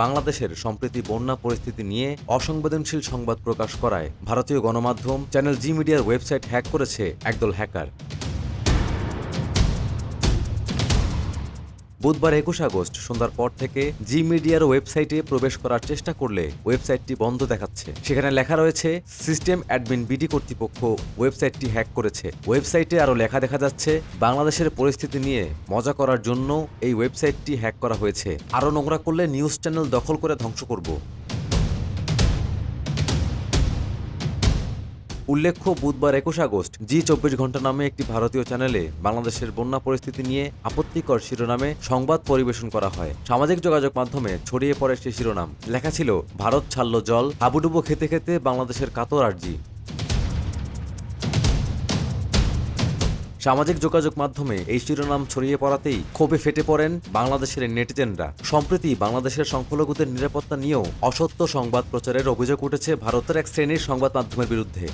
বাংলাদেশের সম্প্রতি বন্যা পরিস্থিতি নিয়ে অসংবেদনশীল সংবাদ প্রকাশ করায় ভারতীয় গণমাধ্যম চ্যানেল জি মিডিয়ার ওয়েবসাইট হ্যাক করেছে একদল হ্যাকার। বুধবার একুশ আগস্ট, সন্ধ্যার পর থেকে জি মিডিয়ার ওয়েবসাইটে প্রবেশ করার চেষ্টা করলে ওয়েবসাইটটি বন্ধ দেখাচ্ছে। সেখানে লেখা রয়েছে, সিস্টেম অ্যাডমিন বিডি কর্তৃপক্ষ ওয়েবসাইটটি হ্যাক করেছে। ওয়েবসাইটে আরও লেখা দেখা যাচ্ছে, বাংলাদেশের পরিস্থিতি নিয়ে মজা করার জন্য এই ওয়েবসাইটটি হ্যাক করা হয়েছে। আরও নোংরা করলে নিউজ চ্যানেল দখল করে ধ্বংস করব। উল্লেখ্য, বুধবার একুশ আগস্ট জি চব্বিশ ঘণ্টা নামে একটি ভারতীয় চ্যানেলে বাংলাদেশের বন্যা পরিস্থিতি নিয়ে আপত্তিকর শিরোনামে সংবাদ পরিবেশন করা হয়। সামাজিক যোগাযোগ মাধ্যমে ছড়িয়ে পড়ে সেই শিরোনাম। লেখা ছিল, ভারত ছাড়ল জল, হাবুডুবু খেতে খেতে বাংলাদেশের কাতর আর্জি। সামাজিক যোগাযোগ মাধ্যমে এই শিরোনাম ছড়িয়ে পড়াতেই ক্ষোভে ফেটে পড়েন বাংলাদেশের নেটিজেনরা। সম্প্রতি বাংলাদেশের সংখ্যালঘুদের নিরাপত্তা নিয়েও অসত্য সংবাদ প্রচারের অভিযোগ উঠেছে ভারতের এক শ্রেণির সংবাদ মাধ্যমের বিরুদ্ধে।